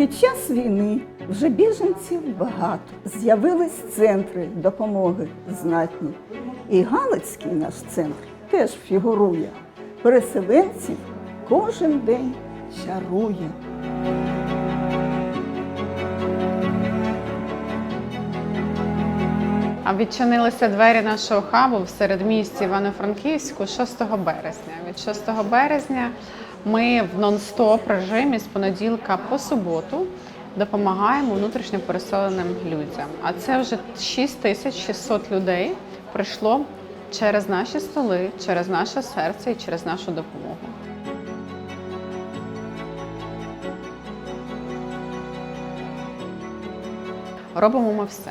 Під час війни вже біженців багато. З'явились центри допомоги знатні. І Галицький наш центр теж фігурує. Переселенців кожен день чарує. Відчинилися двері нашого хабу в середмісті Івано-Франківську 6 березня. Від 6 березня ми в нон-стоп режимі з понеділка по суботу допомагаємо внутрішньо переселеним людям. А це вже 6600 людей прийшло через наші столи, через наше серце і через нашу допомогу. Робимо ми все.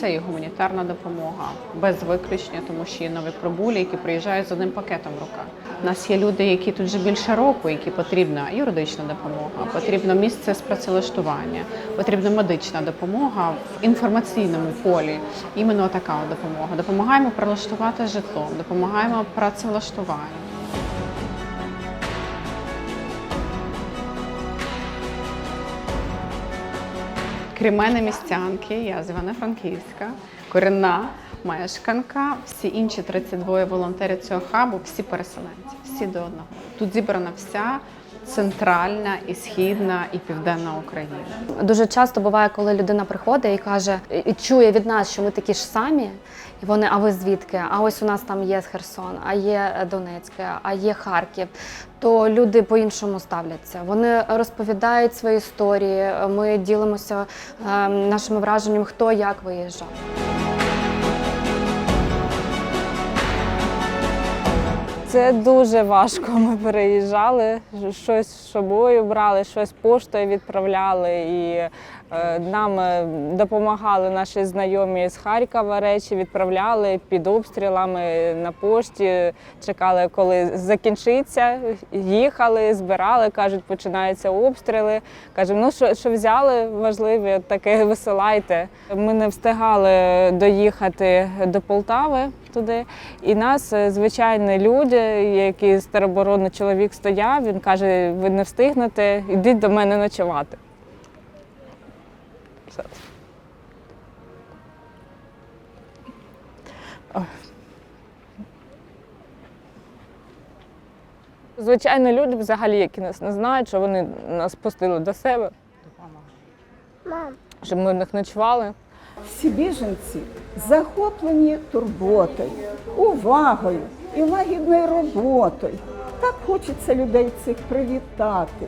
Це і гуманітарна допомога без виключення, тому що є нові прибулі, які приїжджають з одним пакетом в руках. У нас є люди, які тут вже більше року, які потрібна юридична допомога, потрібно місце з працевлаштування, потрібна медична допомога в інформаційному полі. Іменно така допомога. Допомагаємо прилаштувати житло, допомагаємо працевлаштуванню. Крім мене містянки, я з Івано-Франківська, корінна мешканка. Всі інші 32 волонтерів цього хабу, всі переселенці, всі до одного. Тут зібрана вся центральна і східна і південна Україна. Дуже часто буває, коли людина приходить і каже, і чує від нас, що ми такі ж самі, і вони, а ви звідки? А ось у нас там є Херсон, а є Донецьке, а є Харків. То люди по-іншому ставляться. Вони розповідають свої історії. Ми ділимося е, нашими враженнями, хто як виїжджав. Це дуже важко. Ми переїжджали, щось з собою брали, щось поштою відправляли. І е, нам е, допомагали наші знайомі з Харкова речі, відправляли під обстрілами на пошті. Чекали, коли закінчиться. Їхали, збирали, кажуть, починаються обстріли. Кажемо, ну що, що взяли важливі, таке висилайте. Ми не встигали доїхати до Полтави туди. І нас е, звичайні люди, які з тероборони чоловік стояв, він каже: ви не встигнете, йдіть до мене ночувати. Все. Звичайно, люди взагалі, які нас не знають, що вони нас пустили до себе. Щоб ми в них ночували. Всі біженці захоплені турботою, увагою і лагідною роботою. Так хочеться людей цих привітати,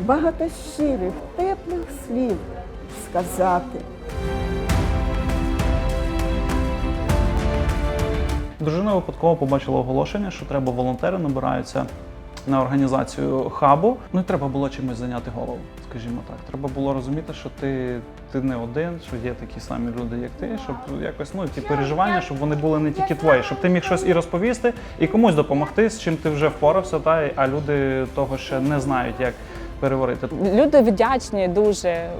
багато щирих, теплих слів сказати. Дружина випадково побачила оголошення, що треба волонтери, набираються на організацію хабу. Ну і треба було чимось зайняти голову, скажімо так. Треба було розуміти, що ти, ти не один, що є такі самі люди, як ти, щоб якось ну ті переживання, щоб вони були не тільки твої, щоб ти міг щось і розповісти, і комусь допомогти, з чим ти вже впорався, та а люди того ще не знають, як переварити. Люди вдячні дуже.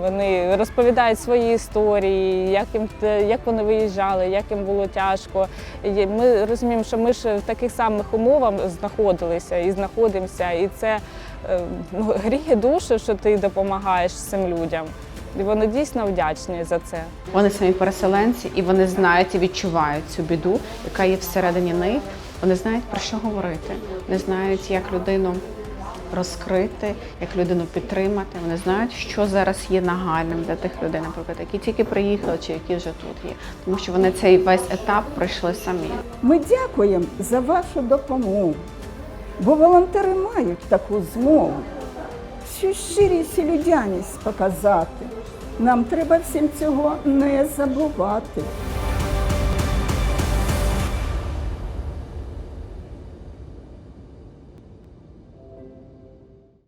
Вони, розповідають свої історії, як їм як вони виїжджали, як їм було тяжко. Ми розуміємо, що ми ж в таких самих умовах знаходилися і знаходимося. І це е, ну, гріє душу, що ти допомагаєш цим людям. І вони дійсно вдячні за це. Вони самі переселенці, і вони знають і відчувають цю біду, яка є всередині них. Вони знають про що говорити, вони знають, як людину розкрити, як людину підтримати. Вони знають, що зараз є нагальним для тих людей, наприклад, які тільки приїхали чи які вже тут є, тому що вони цей весь етап пройшли самі. Ми дякуємо за вашу допомогу, бо волонтери мають таку змогу. Всю щирість і людяність показати. Нам треба всім цього не забувати.